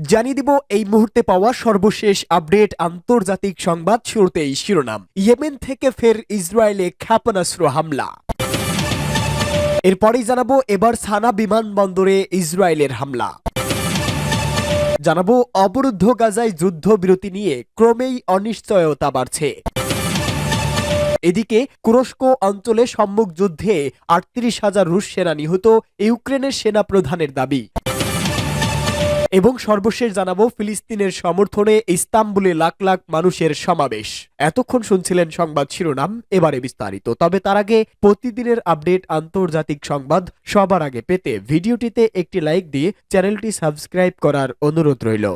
জানিয়ে দিব, এই মুহূর্তে পাওয়া সর্বশেষ আপডেট আন্তর্জাতিক সংবাদ শুরুতেই শিরোনাম। ইয়েমেন থেকে ফের ইসরায়েলে ক্ষেপণাস্ত্র হামলা। এরপরেই জানাব, এবার সানা বিমানবন্দরে ইসরায়েলের হামলা। জানাব, অবরুদ্ধ গাজায় যুদ্ধবিরতি নিয়ে ক্রমেই অনিশ্চয়তা বাড়ছে। এদিকে কুরস্ক অঞ্চলে সম্মুখ যুদ্ধে আটত্রিশ হাজার রুশ সেনা নিহত, ইউক্রেনের সেনা প্রধানের দাবি। এবং সর্বশেষ জানাব ফিলিস্তিনের সমর্থনে ইস্তাম্বুলে লাখ লাখ মানুষের সমাবেশ। এতক্ষণ শুনছিলেন সংবাদ শিরোনাম, এবারে বিস্তারিত। তবে তার আগে প্রতিদিনের আপডেট আন্তর্জাতিক সংবাদ সবার আগে পেতে ভিডিওটিতে একটি লাইক দিয়ে চ্যানেলটি সাবস্ক্রাইব করার অনুরোধ রইল।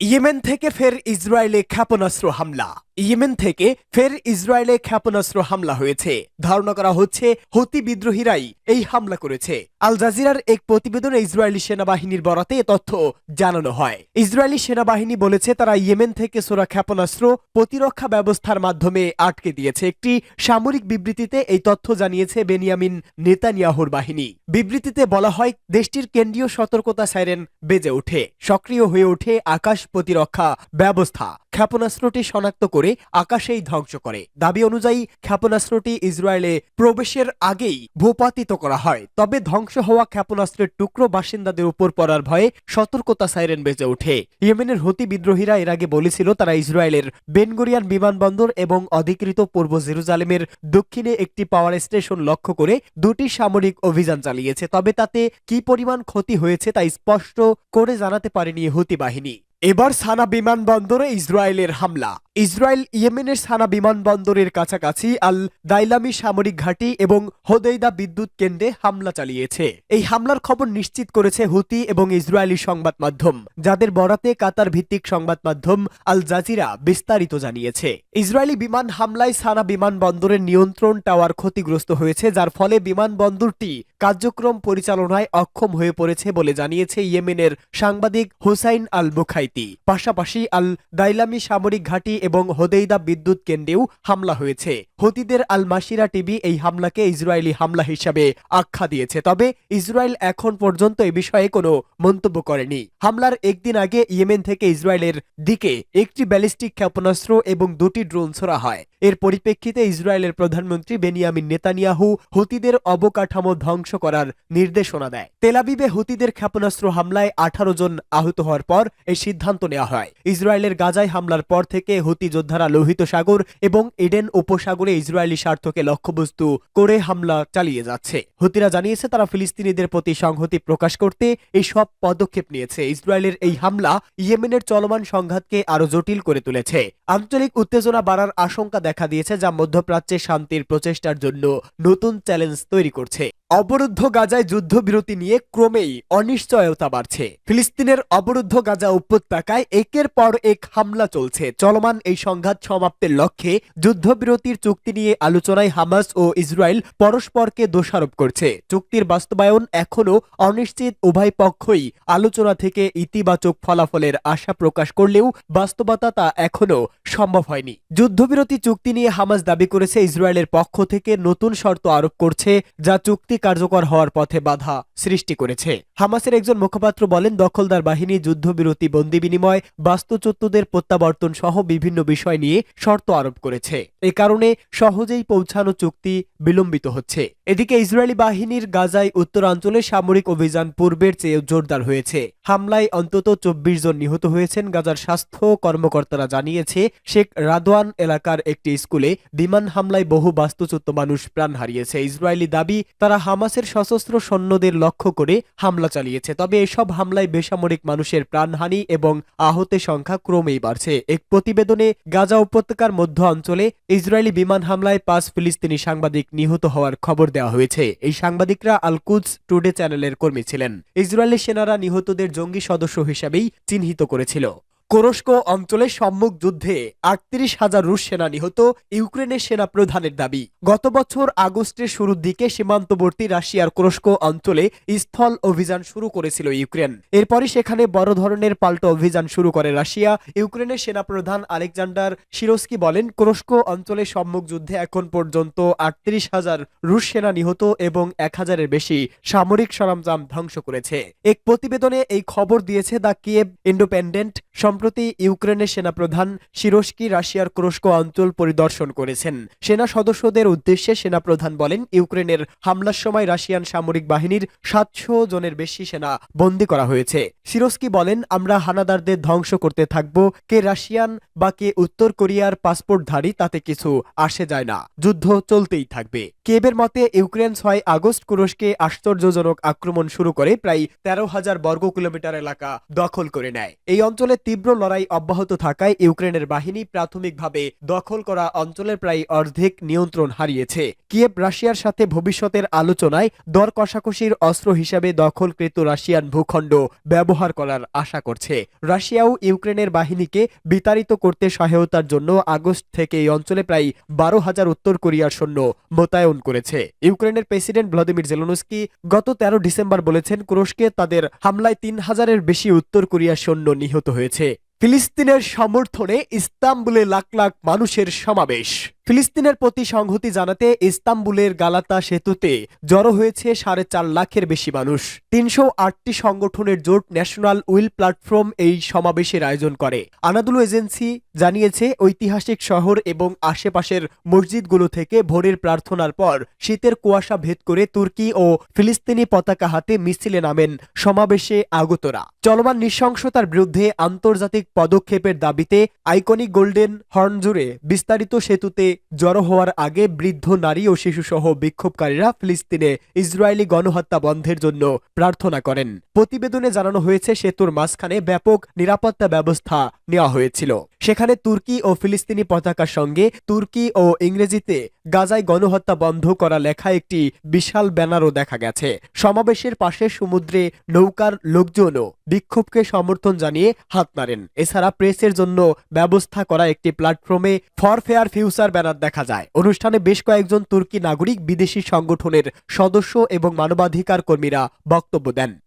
ইয়েমেন থেকে ফের ইসরায়েলে ক্ষেপণাস্ত্র হামলা। ইয়েমেন থেকে ফের ইসরায়েলে ক্ষেপণাস্ত্র হামলা হয়েছে। ধারণা করা হচ্ছে, হতি বিদ্রোহীরাই এই হামলা করেছে। আল জাজিরার এক প্রতিবেদনে ইসরায়েলি সেনাবাহিনীর বরাতে এ তথ্য জানানো হয়। ইসরায়েলি সেনাবাহিনী বলেছে, তারা ইয়েমেন থেকে সোরা ক্ষেপণাস্ত্র প্রতিরক্ষা ব্যবস্থার মাধ্যমে আটকে দিয়েছে। একটি সামরিক বিবৃতিতে এই তথ্য জানিয়েছে বেনিয়ামিন নেতানিয়াহুর বাহিনী। বিবৃতিতে বলা হয়, দেশটির কেন্দ্রীয় সতর্কতা সাইরেন বেজে ওঠে। সক্রিয় হয়ে ওঠে আকাশ প্রতিরক্ষা ব্যবস্থা। ক্ষেপণাস্ত্রটি শনাক্ত করে আকাশেই ধ্বংস করে। দাবি অনুযায়ী, ক্ষেপণাস্ত্রটি ইসরায়েলে প্রবেশের আগেই ভূপাতিত করা হয়। তবে ধ্বংস হওয়া ক্ষেপণাস্ত্রের টুকরো বাসিন্দাদের উপর পড়ার ভয়ে সতর্কতা সাইরেন বেজে ওঠে। ইয়েমেনের হতি বিদ্রোহীরা এর আগে বলেছিল, তারা ইসরায়েলের বেনগরিয়ান বিমানবন্দর এবং অধিকৃত পূর্ব জেরুজালেমের দক্ষিণে একটি পাওয়ার স্টেশন লক্ষ্য করে দুটি সামরিক অভিযান চালিয়েছে। তবে তাতে কি পরিমাণ ক্ষতি হয়েছে তা স্পষ্ট করে জানাতে পারেনি হুতি বাহিনী। এবার সানা বিমানবন্দরে ইসরায়েলের হামলা। ইসরায়েল ইয়েমেনের সানা বিমানবন্দরের কাছাকাছি আল দাইলামি সামরিক ঘাঁটি এবং হোদেইদা বিদ্যুৎ কেন্দ্রে হামলা চালিয়েছে। এই হামলার খবর নিশ্চিত করেছে হুতি এবং ইসরায়েলি সংবাদ মাধ্যম, যাদের বরাতে কাতার ভিত্তিক সংবাদ মাধ্যম আল জাজিরা বিস্তারিত জানিয়েছে। ইসরায়েলি বিমান হামলায় সানা বিমানবন্দরের নিয়ন্ত্রণ টাওয়ার ক্ষতিগ্রস্ত হয়েছে, যার ফলে বিমানবন্দরটি কার্যক্রম পরিচালনায় অক্ষম হয়ে পড়েছে বলে জানিয়েছে ইয়েমেনের সাংবাদিক হুসাইন আল বুখাইতি। পাশাপাশি আল দাইলামি সামরিক ঘাঁটি এবং হোদেইদা বিদ্যুৎ কেন্দ্রেও হামলা হয়েছে। হতিদের আল মাসিরা টিভি এই হামলাকে ইসরায়েলি হামলা হিসাবে আখ্যা দিয়েছে। তবে ইসরায়েল এখন পর্যন্ত এ বিষয়ে কোনো মন্তব্য করেনি। হামলার একদিন আগে ইয়েমেন থেকে ইসরায়েলের দিকে একটি ব্যালিস্টিক ক্ষেপণাস্ত্র এবং দুটি ড্রোন ছোড়া হয়। এর পরিপ্রেক্ষিতে ইসরায়েলের প্রধানমন্ত্রী বেনিয়ামিন নেতানিয়াহু হুতিদের অবকাঠামো ধ্বংস করার নির্দেশনা দেয়। তেলাবিবে হুতিদের ক্ষেপণাস্ত্র হামলায় আঠারো জন আহত হওয়ার পর এই সিদ্ধান্ত নেওয়া হয়। ইসরায়েলের গাজায় হামলার পর থেকে হুতি যোদ্ধারা লোহিত সাগর এবং এডেন উপসাগরে ইসরায়েলি স্বার্থকে লক্ষ্যবস্তু করে হামলা চালিয়ে যাচ্ছে। হুতিরা জানিয়েছে, তারা ফিলিস্তিনিদের প্রতি সংহতি প্রকাশ করতে এই সব পদক্ষেপ নিয়েছে। ইসরায়েলের এই হামলা ইয়েমেনের চলমান সংঘাতকে আরও জটিল করে তুলেছে। আঞ্চলিক উত্তেজনা বাড়ার আশঙ্কা দেখা দিয়েছে, যা মধ্যপ্রাচ্যে শান্তির প্রচেষ্টার জন্য নতুন চ্যালেঞ্জ তৈরি করছে। অবরুদ্ধ গাজায় যুদ্ধবিরতি নিয়ে ক্রমেই অনিশ্চয়তা বাড়ছে। ফিলিস্তিনের অবরুদ্ধ গাজা উপত্যকায় একের পর এক হামলা চলছে। চলমান এই সংঘাত সমাপ্তের লক্ষ্যে যুদ্ধবিরতির চুক্তি নিয়ে আলোচনায় হামাস ও ইসরায়েল পরস্পরকে দোষারোপ করছে। চুক্তির বাস্তবায়ন এখনও অনিশ্চিত, উভয় পক্ষই আলোচনা থেকে ইতিবাচক ফলাফলের আশা প্রকাশ করলেও বাস্তবতা তা এখনও সম্ভব হয়নি। যুদ্ধবিরতি চুক্তি নিয়ে হামাস দাবি করেছে ইসরায়েলের পক্ষ থেকে নতুন শর্ত আরোপ করছে, যা চুক্তি কার্যকর হওয়ার পথে বাধা সৃষ্টি করেছে। হামাসের একজন মুখপাত্র বলেন, দখলদার বাহিনী যুদ্ধবিরতি বন্দি বিনিময়, বাস্তুচ্যুতদের প্রত্যাবর্তন সহ বিভিন্ন বিষয় নিয়ে শর্ত আরোপ করেছে। এ কারণে সহজেই পৌঁছানো চুক্তি বিলম্বিত হচ্ছে। এদিকে ইসরায়েলি বাহিনীর গাজায় উত্তরাঞ্চলে সামরিক অভিযান পূর্বের চেয়ে জোরদার হয়েছে। হামলায় অন্তত চব্বিশ জন নিহত হয়েছেন গাজার স্বাস্থ্য কর্মকর্তারা জানিয়েছে, শেখ রাদওয়ান এলাকার একটি স্কুলে বিমান হামলায় বহু বাস্তুচ্যুত মানুষ প্রাণ হারিয়েছে। ইসরায়েলি দাবি, তারা হামাসের সশস্ত্র সৈন্যদের লক্ষ্য করে হামলা চালিয়েছে। তবে এসব হামলায় বেসামরিক মানুষের প্রাণহানি এবং আহতের সংখ্যা ক্রমেই বাড়ছে। এক প্রতিবেদনে গাজা উপত্যকার মধ্য অঞ্চলে ইসরায়েলি বিমান হামলায় পাঁচ ফিলিস্তিনি সাংবাদিক নিহত হওয়ার খবর দেওয়া হয়েছে। এই সাংবাদিকরা আলকুদস টুডে চ্যানেলের কর্মী ছিলেন। ইসরায়েলি সেনারা নিহতদের জঙ্গি সদস্য হিসাবেই চিহ্নিত করেছিল। কোরস্কো অঞ্চলে সম্মুখ যুদ্ধে আটত্রিশ হাজার রুশ সেনা নিহত ইউক্রেনের সেনা প্রধানের দাবি। গত বছর আগস্টের শুরুর দিকে সীমান্তবর্তী রাশিয়ার কোরস্কো অঞ্চলে স্থল অভিযান শুরু করেছিল ইউক্রেন। এরপরই সেখানে বড় ধরনের পাল্টা অভিযান শুরু করে রাশিয়া। ইউক্রেনের সেনাপ্রধান আলেকজান্ডার শিরোস্কি বলেন, কোরস্কো অঞ্চলে সম্মুখ যুদ্ধে এখন পর্যন্ত আটত্রিশ হাজার রুশ সেনা নিহত এবং এক হাজারের বেশি সামরিক সরঞ্জাম ধ্বংস করেছে। এক প্রতিবেদনে এই খবর দিয়েছে দ্য কিয়েভ ইন্ডিপেন্ডেন্ট সম্প্রতি ইউক্রেনের সেনাপ্রধান শিরোস্কি রাশিয়ার ক্রোস্কো অঞ্চল পরিদর্শন করেছেন। সেনা সদস্যদের উদ্দেশ্যে সেনাপ্রধান বলেন, ইউক্রেনের হামলার সময় রাশিয়ান সামরিক বাহিনীর সাতশো জনের বেশি সেনা বন্দী করা হয়েছে। সিরোস্কি বলেন, আমরা হানাদারদের ধ্বংস করতে থাকব, কে রাশিয়ান বা কে উত্তর কোরিয়ার পাসপোর্টধারী, তাতে কিছু আসে যায় না, যুদ্ধ চলতেই থাকবে। কেবের মতে, ইউক্রেন ছয় আগস্ট কুরস্কে আশ্চর্যজনক আক্রমণ শুরু করে, প্রায় তেরো হাজার বর্গ কিলোমিটার এলাকা দখল করে নেয়। এই অঞ্চলে তীব্র লড়াই অব্যাহত থাকায় ইউক্রেনের বাহিনী প্রাথমিকভাবে দখল করা অঞ্চলের প্রায় অর্ধেক নিয়ন্ত্রণ হারিয়েছে। কিয়েভ রাশিয়ার সাথে ভবিষ্যতের আলোচনায় দর কষাকষির অস্ত্র হিসাবে দখলকৃত রাশিয়ান ভূখণ্ড ব্যবহার করার আশা করছে। রাশিয়াও ইউক্রেনের বাহিনীকে বিতাড়িত করতে সহায়তার জন্য আগস্ট থেকে এই অঞ্চলে প্রায় বারো হাজার উত্তর কোরিয়ার সৈন্য মোতায়েন করেছে। ইউক্রেনের প্রেসিডেন্ট ভ্লাদিমির জেলনস্কি গত তেরো ডিসেম্বর বলেছেন, কুরস্কে তাদের হামলায় তিন হাজারের বেশি উত্তর কোরিয়ার সৈন্য নিহত হয়েছে। ফিলিস্তিনের সমর্থনে ইস্তাম্বুলে লাখ লাখ মানুষের সমাবেশ। ফিলিস্তিনের প্রতি সংহতি জানাতে ইস্তাম্বুলের গালাতা সেতুতে জড়ো হয়েছে সাড়ে চার লাখের বেশি মানুষ। তিনশো আটটি সংগঠনের জোট ন্যাশনাল উইল প্ল্যাটফর্ম এই সমাবেশের আয়োজন করে। আনাদুলু এজেন্সি জানিয়েছে, ঐতিহাসিক শহর এবং আশেপাশের মসজিদগুলো থেকে ভোরের প্রার্থনার পর শীতের কুয়াশা ভেদ করে তুর্কি ও ফিলিস্তিনি পতাকা হাতে মিছিলে নামেন সমাবেশে আগতরা। চলমান নৃশংসতার বিরুদ্ধে আন্তর্জাতিক পদক্ষেপের দাবিতে আইকনিক গোল্ডেন হর্ন জুড়ে বিস্তারিত সেতুতে জড়ো হওয়ার আগে বৃদ্ধ নারী ও শিশুসহ বিক্ষোভকারীরা ফিলিস্তিনে ইসরায়েলি গণহত্যা বন্ধের জন্য প্রার্থনা করেন। প্রতিবেদনে জানানো হয়েছে, সেতুর মাঝখানে ব্যাপক নিরাপত্তা ব্যবস্থা নেওয়া হয়েছিল। সেখানে তুর্কি ও ফিলিস্তিনি পতাকার সঙ্গে তুর্কি ও ইংরেজিতে গাজায় গণহত্যা বন্ধ করা লেখা একটি বিশাল ব্যানারও দেখা গেছে। সমাবেশের পাশে সমুদ্রে নৌকার লোকজনও বিক্ষোভকে সমর্থন জানিয়ে হাত নাড়েন। এছাড়া প্রেসের জন্য ব্যবস্থা করা একটি প্ল্যাটফর্মে ফর ফেয়ার ফিউচার ব্যানার দেখা যায়। অনুষ্ঠানে বেশ কয়েকজন তুর্কি নাগরিক বিদেশি সংগঠনের সদস্য এবং মানবাধিকার কর্মীরা বক্তব্য দেন।